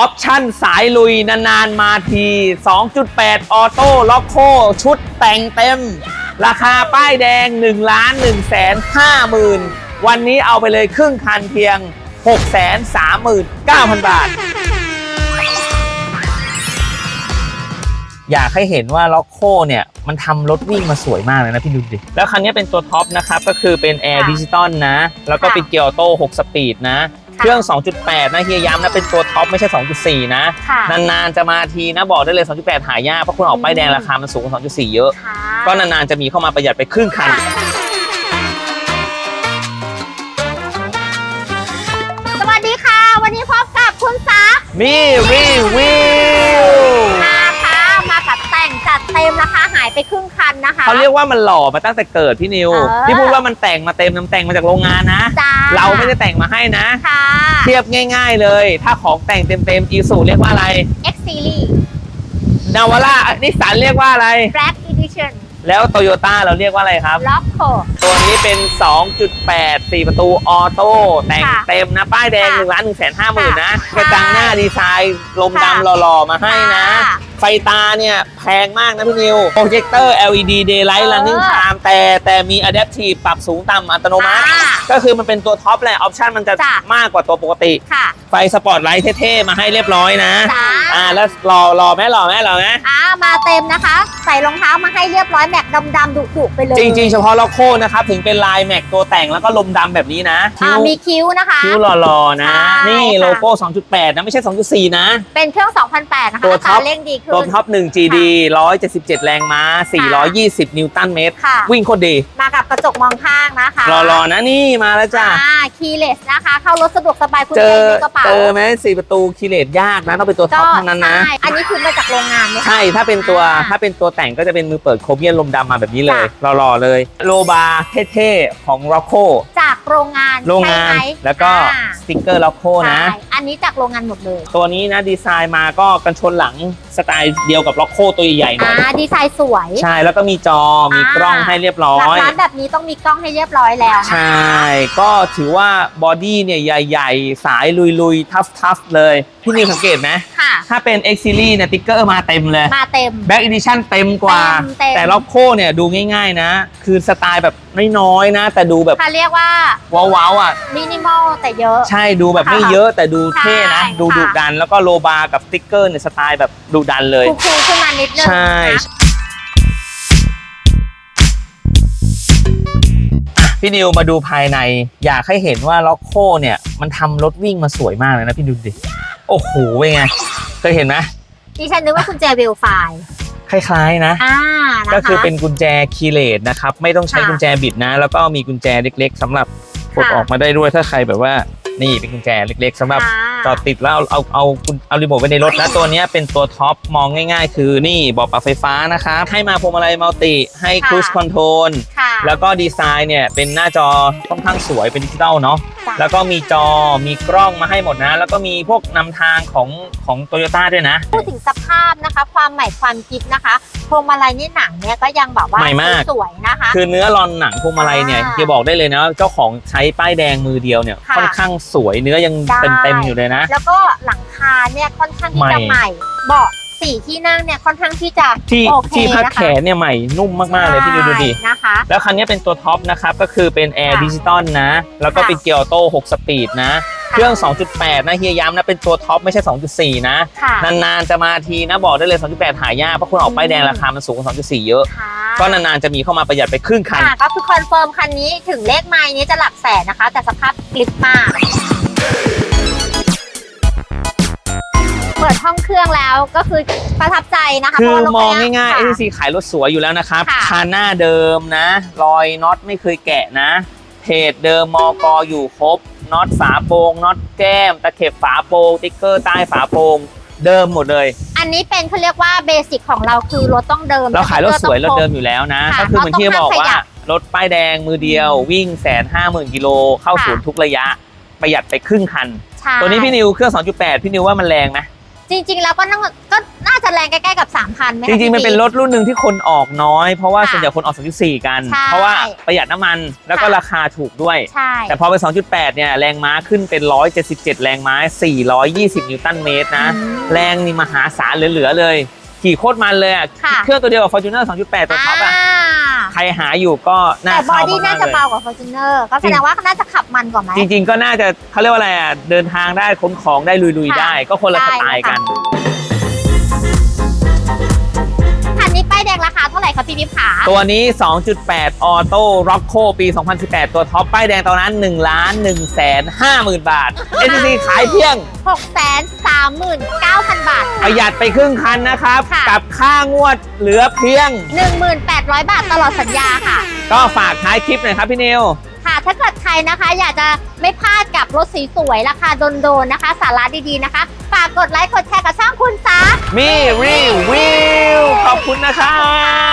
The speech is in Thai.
ออปชั่นสายลุยนานๆมาที 2.8 ออโต้ล็อกโค ชุดแต่งเต็ม ราคาป้ายแดง1ล้าน1แสน5หมื่นวันนี้เอาไปเลยครึ่งคันเพียง 6 3 9 0 0 0 บาท อยากให้เห็นว่าล็อกโคเนี่ย มันทำรถวิ่งมาสวยมากเลยนะพี่ดูดิ แล้วคันนี้เป็นตัวท็อปนะครับ ก็คือเป็นแอร์ค่ะดิจิตอลนะ แล้วก็เป็นค่ะเกียร์ออโต้6สปีดนะค่ะ เครื่อง 2.8 นะเฮียย้ำนะเป็นตัวท็อปไม่ใช่ 2.4 นะ ค่ะนานๆจะมาทีนะบอกได้เลย 2.8 หายากเพราะคุณออกป้ายแดงราคามันสูงกว่า2.4 เยอะ ค่ะก็นานๆจะมีเข้ามาประหยัดไปครึ่งคัน สวัสดีค่ะ วันนี้พบกับคุณซักมีรีวิว ไปครึ่งคันนะคะเขาเรียกว่ามันหล่อมาตั้งแต่เกิดพี่นิวเออที่พูดว่ามันแต่งมาเต็มน้ำแต่งมาจากโรงงานนะจ้าเราไม่ได้แต่งมาให้นะค่ะเทียบง่าย ๆเลย ถ้าของแต่งเต็มๆอีสูเรียกว่าอะไร X Series นาวาร่านิสสันเรียกว่าอะไร Black Edition แล้วโตโยต้าเราเรียกว่าอะไรครับ Loco ตัวนี้เป็น 2.8 4 ประตูออโต้แต่งค่ะเต็มนะ ป้ายแดงค่ะ1ล้าน1แสน5หมื่นนะค่ะกระจังหน้าดีไซน์ ลมค่ะดำหล่อๆ มาให้นะค่ะ ไฟตาเนี่ยแพงมากนะพี่นิวโปรเจคเตอร์ LED Daylight เออ Running Time แต่แต่มี Adaptive ปรับสูงต่ำอัตโนมัติค่ะก็คือมันเป็นตัวท็อปแหละ ออปชันมันจะจ้ะ มากกว่าตัวปกติ ค่ะ ไฟสปอตไลท์เท่ๆ มาให้เรียบร้อยนะ จ้าอ่าแล้วรอรอไหมรอไหมรอไหมอ่า มาเต็มนะคะ ใส่รองเท้ามาให้เรียบร้อยแม็กดำๆดุๆไปเลยจริง ๆ เฉพาะล็อกโคนะครับถึงเป็นลายแม็กตัวแต่งแล้วก็ลมดำแบบนี้นะอ่ามีคิ้วนะคะ คิ้วหล่อๆนะ ใช่นี่ค่ะ โลโก้ 2.8 นะไม่ใช่ 2.4 นะ เป็นเครื่อง 2008 นะคะตัวท็อปาเร่งดีขึ้ตัวนท็อป 1 GD 177 แรงม้า 420 นิวตันเมตร ค่ะ วิ่งโคตรดีมากับกระจกมองข้างนะคะรอๆนะนี่มาแล้วจ้าอ่าคีย์เลสนะคะ เข้ารถสะดวกสบายคุณเจเจอในกระเป๋าเจอไหมสี่ประตูคีเลตยากนะ ต้องเป็นตัวท็ก็อปเท่านั้นนะ ใช่อันนี้คือมาจากโรงงานไหมคะ ใช่ถ้าเป็นตัวอ่าถ้าเป็นตัวแต่งก็จะเป็นมือเปิดโครเมียมลมดำมาแบบนี้เลยจ้รอๆเลย โลบาเท่ๆของ r o c c o จากโรงงานโรงงานใช่ไหมแล้วก็อ่าสติกเกอร์ r o c c o นะใช่อันนี้จากโรงงานหมดเลย ตัวนี้นะดีไซน์มาก็กันชนหลังสไตล์เดียวกับ r o c c o ตัวใหญ่ๆหน่อ่าอยดีไซน์สวย ใช่แล้วก็มีจอมีอ่ากล้องให้เรียบร้อหลักยร้านแบบนี้ต้องมีกล้องให้เรียบร้อยแล้วนะคะใช่ก็ถือว่าบอดี้เนี่ยใหญ่ ๆ สายลุยๆทัฟๆเลยพี่นิวสังเกตไหมค่ะ ถ้าเป็น X Series เนี่ยติ๊กเกอร์มาเต็มเลย มาเต็ม Back Edition เต็มกว่า เต็มเต็มแต่ล็อกโคเนี่ยดูง่ายๆนะ คือสไตล์แบบน้อยๆนะ แต่ดูแบบถ้าเรียกว่าว้าวๆอะ มินิมอลแต่เยอะ ใช่ดูแบบไม่ค่ะเยอะแต่ดูเท่นะ ใช่ดูค่ะ ดุดัน แล้วก็โลบากับสติ๊กเกอร์เนี่ยสไตล์แบบดุดันเลย คูลๆขึ้นมานิดนึงใช่ นะพี่นิวมาดูภายใน อยากให้เห็นว่าล็อกโคเนี่ย มันทำรถวิ่งมาสวยมากเลยนะพี่ดูดิ โอ้โหเป็นไง เคยเห็นไหมดิฉันนึกว่ากุญแจเวลไฟล์คล้ายๆนะ อ่านะคะก็คือเป็นกุญแจคีย์เลสนะครับ ไม่ต้องใช้ค่ะกุญแจบิดนะ แล้วก็มีกุญแจเล็ก ๆสำหรับกดค่ะออกมาได้ด้วยถ้าใครแบบว่า นี่เป็นกุญแจเล็กๆสำหรับค่ะจอดติดแล้วเอาเอาเอากุญเอารีโมทไว้ในรถนะตัวเนี้ยเป็นตัวท็อปมองง่าย ๆ คือนี่เบอกปรับไฟฟ้านะครับให้มาพวงมาลัยมัลติให้ค่ะครู e คอนโทรลค่ะแล้วก็ดีไซน์เนี่ยเป็นหน้าจอค่อนข้างสวยเป็นดิจิตอลเนาะจ้ะแล้วก็มีจอมีกล้องมาให้หมดนะ แล้วก็มีพวกนำทางของของโตโยต้าด้วยนะ พูดถึงสภาพนะคะ ความใหม่ความกิ๊บนะคะ พวงมาลัยนี่หนังเนี่ยก็ยังแบบว่าใหม่มาก สวยๆนะคะ คือเนื้อรอนหนังพวงมาลัยเนี่ยอ่าจะบอกได้เลยนะเจ้าของใช้ป้ายแดงมือเดียวเนี่ยค่ะ ค่อนข้างสวยเนื้อยังได้เต็มๆอยู่เลยนะ แล้วก็หลังคาเนี่ยค่อนข้างที่จะใหม่ ใหม่เบาะสี่ที่นั่งเนี่ยค่อนข้างที่จะที่โอเคที่พักนะคะแขนเนี่ยใหม่นุ่มมากๆเลยพี่ดูดูดิ ใช่นะคะ แล้วคันนี้เป็นตัวท็อปนะครับ ก็คือเป็นแอร์ค่ะดิจิตอลนะ แล้วก็ค่ะ เป็นเกียร์ออโต้6สปีดนะ เครื่อง 2.8 นะเฮียย้ำนะเป็นตัวท็อปไม่ใช่ 2.4 นะ ค่ะนานๆจะมาทีนะบอกได้เลย 2.8 หายากเพราะคุณออกป้ายแดงราคามันสูงกว่า2.4 เยอะ ค่ะก็นานๆจะมีเข้ามาประหยัดไปครึ่งคัน ค่ะก็คือคอนเฟิร์มคันนี้ถึงเลขไม้นี้จะหลักแสนนะคะ แต่สภาพกลิปมาก เปิดห้องเครื่องแล้วก็คือประทับใจนะคะคือเพระว่รถมองคันเนี้ง่ายๆ ค่ะ ACC ขายรถสวยอยู่แล้วนะครับค่ะ คานหน้าเดิมนะ รอยน็อตไม่เคยแกะนะเพจเดิมมอกออยู่ครบ น็อตฝาโปรงน็อตแก้ม ตะเข็บฝาโปรงติ๊กเกอร์ใต้ฝาโปรงเดิมหมดเลย อันนี้เป็นเขาเรียกว่าเบสิกของเราคือรถต้องเดิม เราขายรถสวยรถเดิมออยู่แล้วนะค่ะก็คือเหมือนที่บอกว่าเราต้องห้ามขยับรถป้ายแดงมือเดียว วิ่งแสนห้าหมื่นกิโลเข้าค่ะศูนย์ทุกระยะ ประหยัดไปครึ่งคันใช่ตัวนี้พี่นิวเครื่อง 2.8 พี่นิวว่ามันแรงไหม จริง ๆ แล้วก็น่าก็น่าจะแรงใกล้ๆกับ 3,000ไหมคะจริงๆมันเป็นพี่รถรุ่นหนึ่งที่คนออกน้อย เพราะว่าค่ะส่วนใหญ่คนออก 2.4 กัน ใช่เพราะว่าประหยัดน้ำมันแล้วก็ค่ะ ราคาถูกด้วย ใช่ แต่พอไป2.8 เนี่ย แรงม้าขึ้นเป็น 177 แรงม้า 420 นิวตันเมตรนะ อืมแรงนี่มหาศาลเหลือ ๆ เลย ขี่โคตรมันเลยอะค่ะ เครื่องตัวเดียวกับ Fortuner 2.8 ตัวท็อปอะอ่า ใครหาอยู่ก็น่าแต่บอเข้าดี้น่ามากๆจะเลย เบากว่า Fortuner ก็แสดงว่าน่าจะขับมันกว่าไหม จริงๆ ก็น่าจะเขาเรียกว่าอะไรอะ เดินทางได้ขนของได้ลุยๆค่ะได้ ก็คนละสได้ไตล์กันค่ะ คาเท่าไหร่คะพี่วิภขาตัวนี้ 2.8 ออโต้ร็อกโคปี 2018 ตัวท็อปป้ายแดงตอนนั้น1ล้าน1แสน5หมื่นบาท SCC ขายเพียง 6 3 9 0 0 0 บาท ประหยัดไปครึ่งคันนะครับ ค่ะ กับค่างวดเหลือเพียง 1800 บาทตลอดสัญญาค่ะ ก็ฝากท้ายคลิปหน่อยครับพี่นิว ค่ะ ถ้าเกิดใครนะคะ อยากจะไม่พลาดกับรถสีสวยราคาโดนๆนะคะ สาระดีๆนะคะ ฝากกดไลค์กดแชร์กับช่องคุณซา มีรีวิว ขอบคุณนะครับค่ะ